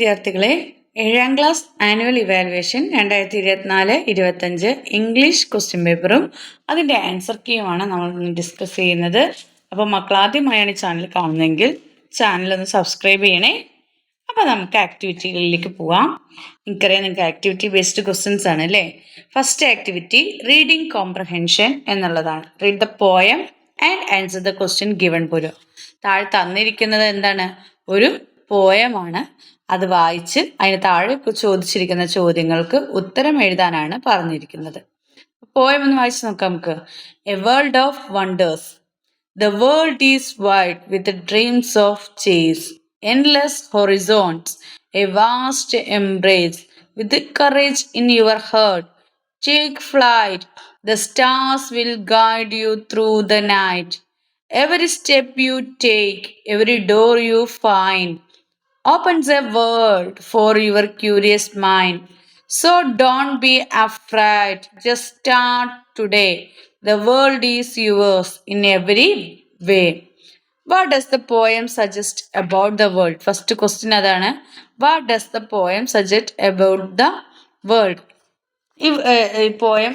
വിദ്യാർത്ഥികളെ ഏഴാം class annual evaluation രണ്ടായിരത്തി ഇരുപത്തിനാല് ഇരുപത്തഞ്ച് ഇംഗ്ലീഷ് ക്വസ്റ്റ്യൻ പേപ്പറും അതിന്റെ ആൻസർ കീയുമാണ് നമ്മൾ ഡിസ്കസ് ചെയ്യുന്നത്. അപ്പോൾ മക്കൾ ആദ്യമായാണ് ചാനൽ കാണുന്നതെങ്കിൽ ചാനൽ ഒന്ന് സബ്സ്ക്രൈബ് ചെയ്യണേ. അപ്പോൾ നമുക്ക് ആക്ടിവിറ്റികളിലേക്ക് പോവാം. എനിക്കറിയാം നിങ്ങൾക്ക് ആക്ടിവിറ്റി ബേസ്ഡ് ക്വസ്റ്റ്യൻസ് ആണ് അല്ലേ? ഫസ്റ്റ് ആക്ടിവിറ്റി റീഡിംഗ് കോംപ്രഹെൻഷൻ എന്നുള്ളതാണ്. Read the poem and answer the question given പോലും. താഴെ തന്നിരിക്കുന്നത് എന്താണ്? ഒരു പോയമാണ് അത് വായിച്ച് അതിന് താഴെ ചോദിച്ചിരിക്കുന്ന ചോദ്യങ്ങൾക്ക് ഉത്തരം എഴുതാനാണ് പറഞ്ഞിരിക്കുന്നത്. പോയം ഒന്ന് വായിച്ച് നോക്കാം നമുക്ക്. A world of wonders the world is wide with dreams of chase endless horizons a vast embrace with courage in your heart take flight the stars will guide you through the night every step you take every door you find, opens a world for your curious mind. So don't be afraid. Just start today. The world is yours in every way. What does the poem suggest about the world? First question adana. What does the poem suggest about the world? ഈ ഈ poem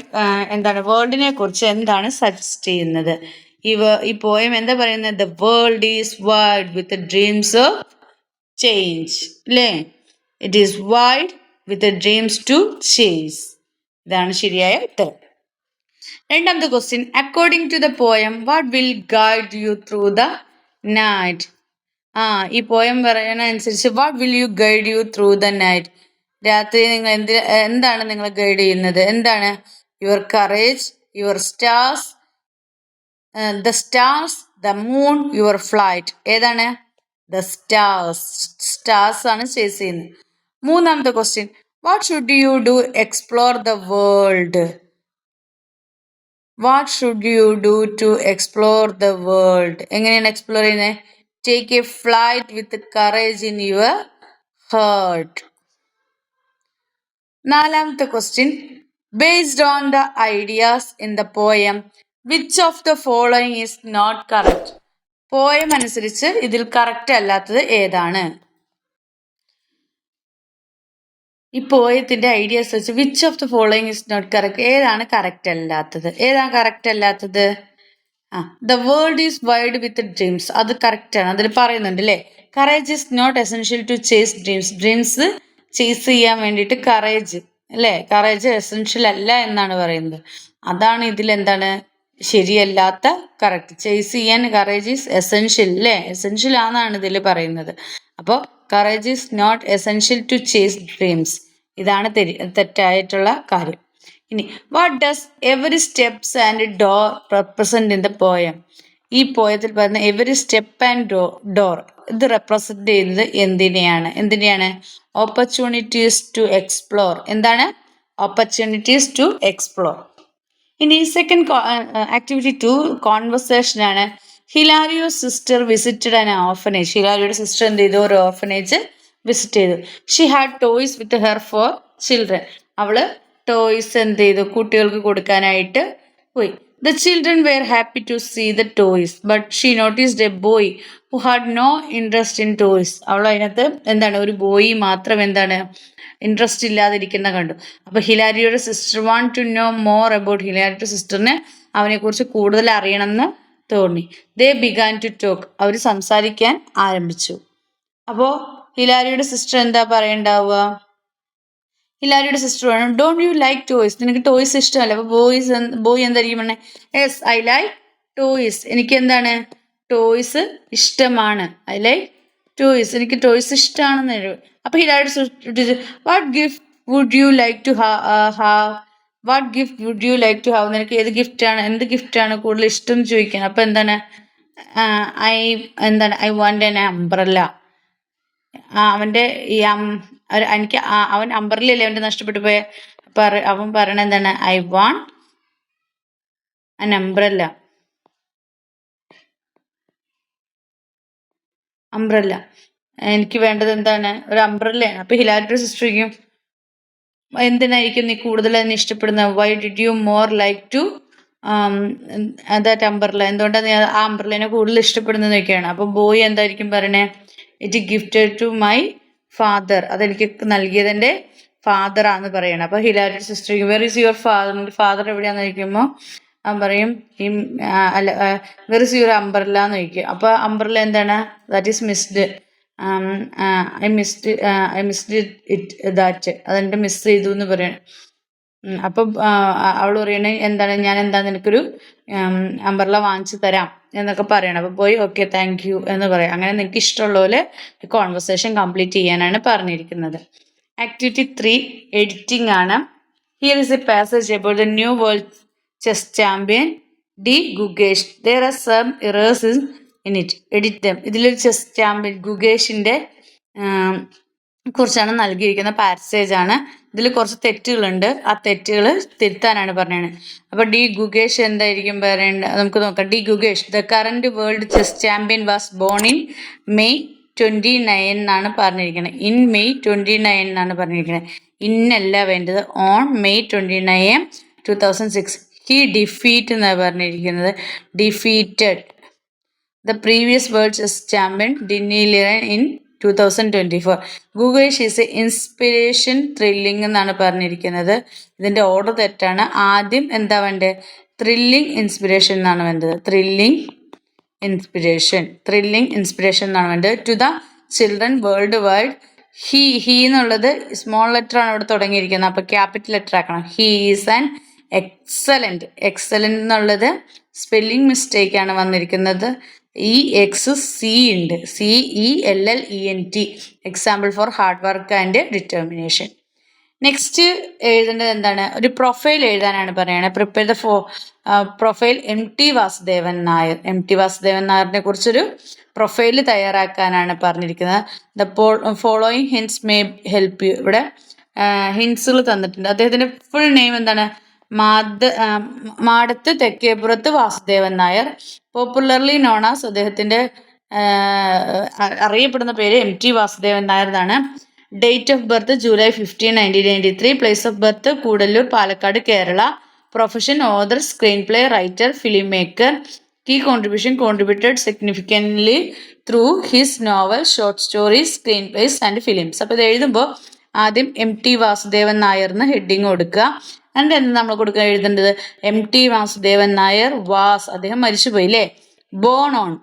എന്താണ് വേൾഡിനെ കുറിച്ച് എന്താണ് suggest ചെയ്യുന്നത് ഈ ഈ poem എന്താ പറയുന്നത് the world is wide with dreams of change അല്ലേ it is wide with dreams to chase ഇതാണ് ശരിയായ ഉത്തരം. രണ്ടാമത്തെ question according to the poem what will guide you through the night ആ ഈ പോയം പറയുന്ന അനുസരിച്ച് what will you guide you through the night രാത്രി നിങ്ങൾ എന്ത് എന്താണ് നിങ്ങൾ ഗൈഡ് ചെയ്യുന്നത്? എന്താണ്? Your courage your stars the stars the moon your flight ഏതാണ്? ദ സ്റ്റാർസ് സ്റ്റാർസ് ആണ് ചേസ് ചെയ്യുന്നത്. മൂന്നാമത്തെ question what should you do explore the world what should you do to explore the world എങ്ങനെയാണ് explore ചെയ്യുന്നത്? Take a flight with courage in your heart നാലാമത്തെ question based on the ideas in the poem which of the following is not correct poem അനുസരിച്ച് ഇതിൽ correct അല്ലാത്തത് ഏതാണ്? ഈ പോയത്തിന്റെ ideas വെച്ച് which of the following is not correct ഏതാണ് correct അല്ലാത്തത്? ഏതാണ് കറക്റ്റ് അല്ലാത്തത്? ആ the world is wide with dreams അത് കറക്റ്റ് ആണ്. അതിൽ പറയുന്നുണ്ട് അല്ലേ courage is not essential to chase dreams dreams chase ചെയ്യാൻ വേണ്ടിയിട്ട് കറേജ് അല്ലേ കറേജ് എസെൻഷ്യൽ അല്ല എന്നാണ് പറയുന്നത്. അതാണ് ഇതിൽ എന്താണ് ശരിയല്ലാത്ത കറക്റ്റ് ചേസ് ചെയ്യാൻ കറേജ് ഈസ് എസെൻഷ്യൽ അല്ലേ എസെൻഷ്യൽ ആണെന്നാണ് ഇതിൽ പറയുന്നത്. അപ്പോൾ courage is not essential to chase dreams ഇതാണ് തെറ്റായിട്ടുള്ള കാര്യം. ഇനി what does every steps and door represent in the poem ഈ പോയത്തിൽ പറയുന്ന every step and door door ഇത് റെപ്രസെന്റ് ചെയ്യുന്നത് എന്തിനെയാണ്? എന്തിനെയാണ്? ഓപ്പർച്യൂണിറ്റീസ് ടു എക്സ്പ്ലോർ എന്താണ്? ഓപ്പർച്യൂണിറ്റീസ് ടു എക്സ്പ്ലോർ ഇനി സെക്കൻഡ് ആക്ടിവിറ്റി ടു കോൺവെർസേഷൻ ആണ്. Hilario sister visited an orphanage ഹിലാരിയുടെ sister എന്ത് ചെയ്തു? ഒരു ഓർഫനേജ് വിസിറ്റ് ചെയ്തു. She had toys with her for children അവൾ ടോയ്സ് എന്ത് ചെയ്തു? കുട്ടികൾക്ക് കൊടുക്കാനായിട്ട് പോയി. The children were happy to see the toys, but she noticed a boy who had no interest in toys. അവൾ അതിനകത്ത് എന്താണ്? ഒരു ബോയ് മാത്രം എന്താണ്? ഇൻട്രസ്റ്റ് ഇല്ലാതിരിക്കുന്ന കണ്ടു. അപ്പൊ ഹിലാരിയുടെ sister want to know more about ഹിലാരിയുടെ സിസ്റ്ററിന് അവനെക്കുറിച്ച് കൂടുതൽ അറിയണമെന്ന് തോന്നി. ദേ ബിഗാൻ ടു ടോക്ക് അവർ സംസാരിക്കാൻ ആരംഭിച്ചു. അപ്പോൾ ഹിലാരിയുടെ സിസ്റ്റർ എന്താ പറയണ്ടാവുക? ഹിലാരിയുടെ സിസ്റ്റർ വേണം. ഡോണ്ട് യു ലൈക്ക് ടോയ്സ് നിനക്ക് ടോയ്സ് ഇഷ്ടമല്ല? അപ്പോൾ ബോയ്സ് ബോയ് എന്തായിരിക്കും പറഞ്ഞത് യെസ് ഐ ലൈക്ക് ടോയ്സ് എനിക്ക് എന്താണ്? ടോയ്സ് ഇഷ്ടമാണ്. ഐ ലൈക്ക് ടോയ്സ് എനിക്ക് ടോയ്സ് ഇഷ്ടമാണെന്ന് അപ്പൊ ഹിലാരിയുടെ what gift would you like to have what gift would you like to have നിനക്ക് ഏത് ഗിഫ്റ്റാണ് എന്ത് ഗിഫ്റ്റാണ് കൂടുതൽ ഇഷ്ടം എന്ന് ചോദിക്കണം. അപ്പൊ എന്താണ്? ഐ എന്താണ്? ഐ വാണ്ട് എൻ അംബ്രല്ല അവന്റെ ഈ എനിക്ക് അവൻ അമ്പറിലല്ലേ അവന്റെ നഷ്ടപ്പെട്ടു പോയ? പറ അവൻ പറയണ എന്താണ്? I want an umbrella umbrella എനിക്ക് വേണ്ടത് എന്താണ്? ഒരു അംബ്രല്ലയാണ് അപ്പൊ ഹിലാരിയുടെ സിസ്റ്ററിക്കും എന്തിനായിരിക്കും നീ കൂടുതൽ അതിനെ ഇഷ്ടപ്പെടുന്നത് why did you more like to that umbrella എന്തുകൊണ്ടാണ് നീ ആ അംബ്രല്ലേനെ കൂടുതൽ ഇഷ്ടപ്പെടുന്നത് നോക്കിയാണ് അപ്പൊ ബോയ് എന്തായിരിക്കും പറയണേ? It gifted to my father അതെനിക്ക് നൽകിയതെന്റെ ആന്ന് പറയണം. അപ്പോൾ Hilary sister where is your father father എവിടെയാന്ന് ചോദിക്കുമ്പോൾ അവൻ പറയും ഈ അല്ല വെർ ഇസ് യുവർ അംബ്രല്ല എന്ന് ചോദിക്കും. അപ്പോൾ അംബ്രല്ല എന്താണ്? That is missed I missed I missed it that അതെന്റെ മിസ് ചെയ്തു എന്ന് പറയണം. അപ്പം അവൾ പറയണ എന്താണ് ഞാൻ എന്താ നിനക്കൊരു അംബർല വാങ്ങിച്ചു തരാം എന്നൊക്കെ പറയണം. അപ്പോൾ പോയി ഓക്കെ താങ്ക് യു എന്ന് പറയാം. അങ്ങനെ നിനക്ക് ഇഷ്ടമുള്ള പോലെ കോൺവെർസേഷൻ കംപ്ലീറ്റ് ചെയ്യാനാണ് പറഞ്ഞിരിക്കുന്നത്. ആക്ടിവിറ്റി ത്രീ എഡിറ്റിംഗ് ആണ്. Here is a passage about the new world chess champion D Gukesh there are some errors in in it edit them ഇതിലൊരു ചെസ് ചാമ്പ്യൻ ഗുഗേഷിന്റെ കുറിച്ചാണ് നൽകിയിരിക്കുന്ന പാസേജ് ആണ്. ഇതിൽ കുറച്ച് തെറ്റുകളുണ്ട്. ആ തെറ്റുകൾ തിരുത്താനാണ് പറഞ്ഞത്. അപ്പോൾ ഡി ഗുഗേഷ് എന്തായിരിക്കും പറയേണ്ടത്? നമുക്ക് നോക്കാം. D Gukesh the current world chess champion was born in May twenty nine എന്നാണ് പറഞ്ഞിരിക്കുന്നത് ഇൻ മെയ് ട്വന്റി നയൻ എന്നാണ് പറഞ്ഞിരിക്കുന്നത് ഇന്നല്ല വേണ്ടത്. On May twenty nine two thousand six he defeat എന്നാണ് പറഞ്ഞിരിക്കുന്നത്. Defeated the previous world chess champion Ding Liren in two thousand twenty four Gukesh is a inspiration thrilling എന്നാണ് പറഞ്ഞിരിക്കുന്നത്. ഇതിന്റെ order തെറ്റാണ്. ആദ്യം എന്താ വേണ്ടത് ത്രില്ലിംഗ് ഇൻസ്പിരേഷൻ എന്നാണ് വേണ്ടത്. ത്രില്ലിംഗ് ഇൻസ്പിരേഷൻ ത്രില്ലിംഗ് ഇൻസ്പിരേഷൻ എന്നാണ് വേണ്ടത്. To the children world wide he he എന്നുള്ളത് സ്മോൾ ലെറ്റർ ആണ് ഇവിടെ തുടങ്ങിയിരിക്കുന്നത്. അപ്പോൾ ക്യാപിറ്റൽ ലെറ്റർ ആക്കണം. He is an excellent excellent എന്നുള്ളത് സ്പെല്ലിംഗ് മിസ്റ്റേക്ക് ആണ് വന്നിരിക്കുന്നത്. ഇ എക്സ് സി ഉണ്ട്. C E L L E N T example for hard work and determination next എഴുതേണ്ടത് എന്താണ്? ഒരു പ്രൊഫൈൽ എഴുതാനാണ് പറയുന്നത്. Prepare the for profile M T Vasudevan Nair M T Vasudevan നായറിനെ കുറിച്ചൊരു profile തയ്യാറാക്കാനാണ് പറഞ്ഞിരിക്കുന്നത്. The po following hints may help you ഇവിടെ ഹിൻസുകൾ തന്നിട്ടുണ്ട്. അദ്ദേഹത്തിന്റെ ഫുൾ നെയിം എന്താണ്? ആ, Madath Thekkepurath Vasudevan Nair popularly known known as അദ്ദേഹത്തിന്റെ അറിയപ്പെടുന്ന പേര് എം ടി വാസുദേവൻ നായർ എന്നാണ് date of birth July fifteen nineteen ninety three place of birth Kudallur Palakkad Kerala. Profession author screen play writer film maker key contribution contributed significantly through his novel short stories screen plays and films അപ്പോൾ ഇത് എഴുതുമ്പോൾ ആദ്യം M T Vasudevan Nair എന്ന് heading കൊടുക്കുക. എന്നിട്ട് എന്ത് നമ്മൾ കൊടുക്കാൻ എഴുതേണ്ടത് M T Vasudevan Nair was അദ്ദേഹം മരിച്ചുപോയി അല്ലേ ബോൺ ഓൺ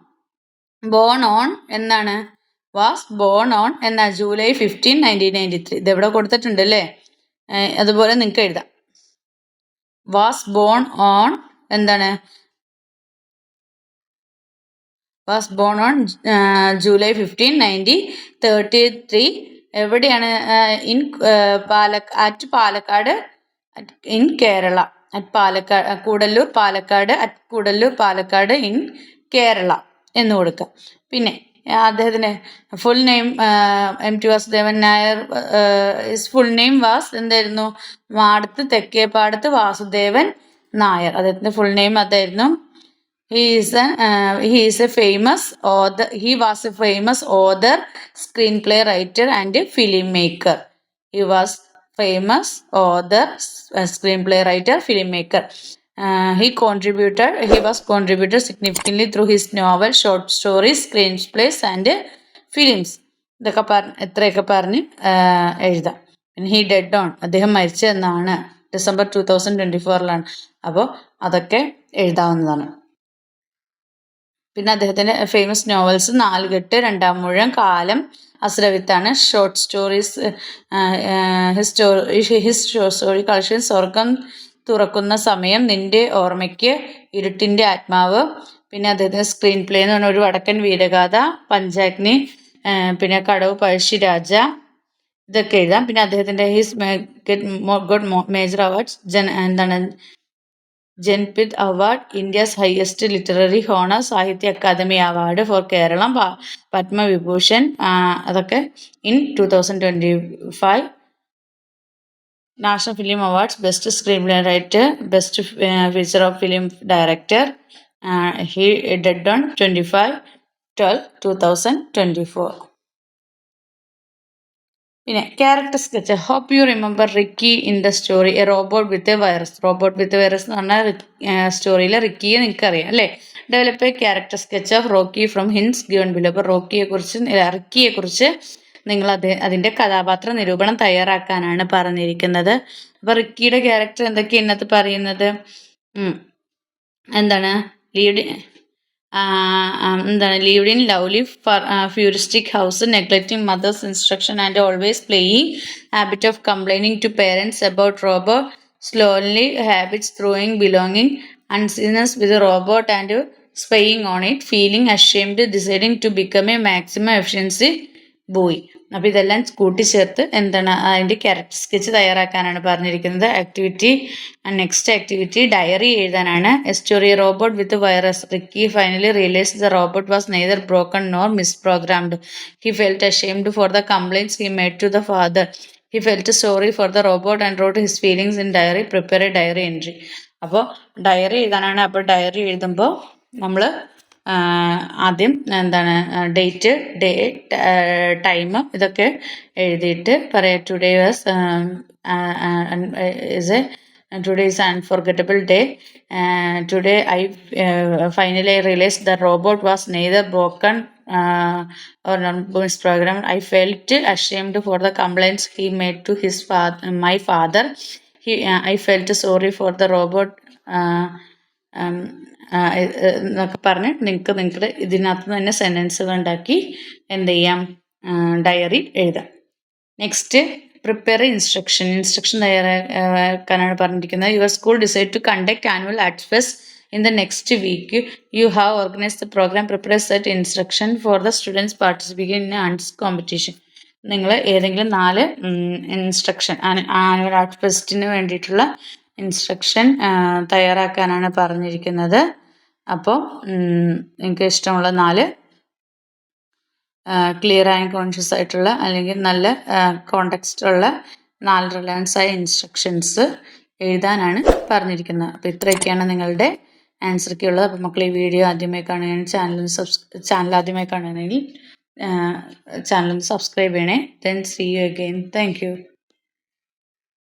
ബോൺ ഓൺ എന്നാണ്? വാസ് ബോൺ ഓൺ എന്നാ? July fifteen nineteen ninety three ഇതെവിടെ കൊടുത്തിട്ടുണ്ട് അല്ലേ അതുപോലെ നിങ്ങൾക്ക് എഴുതാം. വാസ് ബോൺ ഓൺ എന്താണ്? Was born on July fifteen nineteen thirty three എവിടെയാണ്? In Palakka at Palakkad in Kerala at Palakkad Kudallur Palakkad at Kudallur Palakkad in Kerala എന്ന് കൊടുക്കുക പിന്നെ അദ്ദേഹത്തിന് full name M T Vasudevan Nair full name was എന്തായിരുന്നു? മാടത്ത് തെക്കേപ്പാടത്ത് വാസുദേവൻ നായർ അദ്ദേഹത്തിന്റെ full name അതായിരുന്നു. Is a a he is a famous author he was a famous author and writer and he was famous author screen play writer film maker he contributed he was contributed significantly through his novel short stories screen plays and films ഇതൊക്കെ പറഞ്ഞ് എത്രയൊക്കെ പറഞ്ഞ് എഴുതാം. He dead on അദ്ദേഹം മരിച്ചു എന്നാണ് December two thousand twenty ഫോറിലാണ് അപ്പോൾ അതൊക്കെ എഴുതാവുന്നതാണ്. പിന്നെ അദ്ദേഹത്തിന്റെ ഫേമസ് നോവൽസ് നാലുകെട്ട് രണ്ടാം മുഴം Kaalam അസുരവിത്താണ് short stories history history story collection Swargam Thurakkunna Samayam നിന്റെ ഓർമ്മയ്ക്ക് ഇരുട്ടിന്റെ ആത്മാവ് പിന്നെ അദ്ദേഹത്തിന്റെ സ്ക്രീൻ പ്ലേ എന്ന് പറഞ്ഞ ഒരു വടക്കൻ വീരഗാഥ പഞ്ചാഗ്നി പിന്നെ കടവ് പഴശ്ശിരാജ ഇതൊക്കെ എഴുതാം. പിന്നെ അദ്ദേഹത്തിന്റെ ഹിസ് ഗുഡ് മേജർ അവാർഡ്സ് ജന എന്താണ് Jnanpith award India's highest literary honour Sahitya Akademi award for Keralam Padma Vibhushan അതൊക്കെ in two thousand twenty five national film awards best screenplay writer best feature of film director he dead on twenty five twelve two thousand twenty four പിന്നെ character sketch hope you remember Ricky in the story a robot with a virus robot with virus എന്ന് പറഞ്ഞാൽ സ്റ്റോറിയിലെ റിക്കിയെ നിങ്ങൾക്ക് അറിയാം അല്ലേ? Develop a character sketch of Rocky from hints given below അപ്പോൾ റോക്കിയെ കുറിച്ച് റിക്കിയെ കുറിച്ച് നിങ്ങൾ അത് അതിന്റെ കഥാപാത്ര നിരൂപണം തയ്യാറാക്കാനാണ് പറഞ്ഞിരിക്കുന്നത്. അപ്പോൾ റിക്കിയുടെ ക്യാരക്ടർ എന്തൊക്കെയാണ് ഇന്നത്തെ പറയുന്നത്? എന്താണ്? ലീഡ് എന്താണ് live in lovely futuristic house neglecting mother's instruction and always playing habit of complaining to parents about robo slowly habits throwing belonging unseen with robot and spying on it feeling ashamed deciding to become a maximum efficiency boy അപ്പോൾ ഇതെല്ലാം കൂട്ടിച്ചേർത്ത് എന്താണ് അതിന്റെ character sketch തയ്യാറാക്കാനാണ് പറഞ്ഞിരിക്കുന്നത്. Activity next activity diary എഴുതാനാണ്. Story robot with virus Ricky finally realise the robot was neither broken nor programmed he felt ashamed for the complaints he made to the father he felt sorry for the robot and wrote his feelings in diary prepare diary entry അപ്പോൾ diary എഴുതാനാണ്. അപ്പോൾ diary എഴുതുമ്പോൾ നമ്മൾ ആദ്യം എന്താണ് date day time ഇതൊക്കെ എഴുതിയിട്ട് പറയാം. Today was is a today is unforgettable day today I finally I realise the robot was neither broken or non boys programme I felt ashamed for the complaints he made to his father my father he I felt sorry for the robot എന്നൊക്കെ പറഞ്ഞ് നിങ്ങൾക്ക് നിങ്ങളുടെ ഇതിനകത്ത് തന്നെ സെന്റൻസുകൾ ഉണ്ടാക്കി എന്ത് ചെയ്യാം? Diary എഴുതാം. നെക്സ്റ്റ് പ്രിപ്പയർ ഇൻസ്ട്രക്ഷൻ ഇൻസ്ട്രക്ഷൻ തയ്യാറാക്കാനാണ് പറഞ്ഞിരിക്കുന്നത്. Your school decide to conduct annual arts fest in the next week you have organise the programme prepare set instruction for the students participating in arts competition നിങ്ങൾ ഏതെങ്കിലും നാല് instruction annual art ഫെസ്റ്റിന് വേണ്ടിയിട്ടുള്ള instruction തയ്യാറാക്കാനാണ് പറഞ്ഞിരിക്കുന്നത്. അപ്പോൾ നിങ്ങൾക്ക് ഇഷ്ടമുള്ള നാല് ക്ലിയർ ആൻഡ് കോൺഷ്യസ് ആയിട്ടുള്ള അല്ലെങ്കിൽ നല്ല കോണ്ടക്സ്റ്റ് ഉള്ള നാല് റിലയൻസ് ആയ ഇൻസ്ട്രക്ഷൻസ് എഴുതാനാണ് പറഞ്ഞിരിക്കുന്നത്. അപ്പോൾ ഇത്രയൊക്കെയാണ് നിങ്ങളുടെ ആൻസർക്ക് ഉള്ളത്. അപ്പോൾ മക്കൾ ഈ വീഡിയോ ആദ്യമായി കാണുകയാണെങ്കിൽ ചാനൽ സബ്സ് ചാനൽ ആദ്യമായി കാണുകയാണെങ്കിൽ ചാനൽ സബ്സ്ക്രൈബ് ചെയ്യണേ. Then see you again thank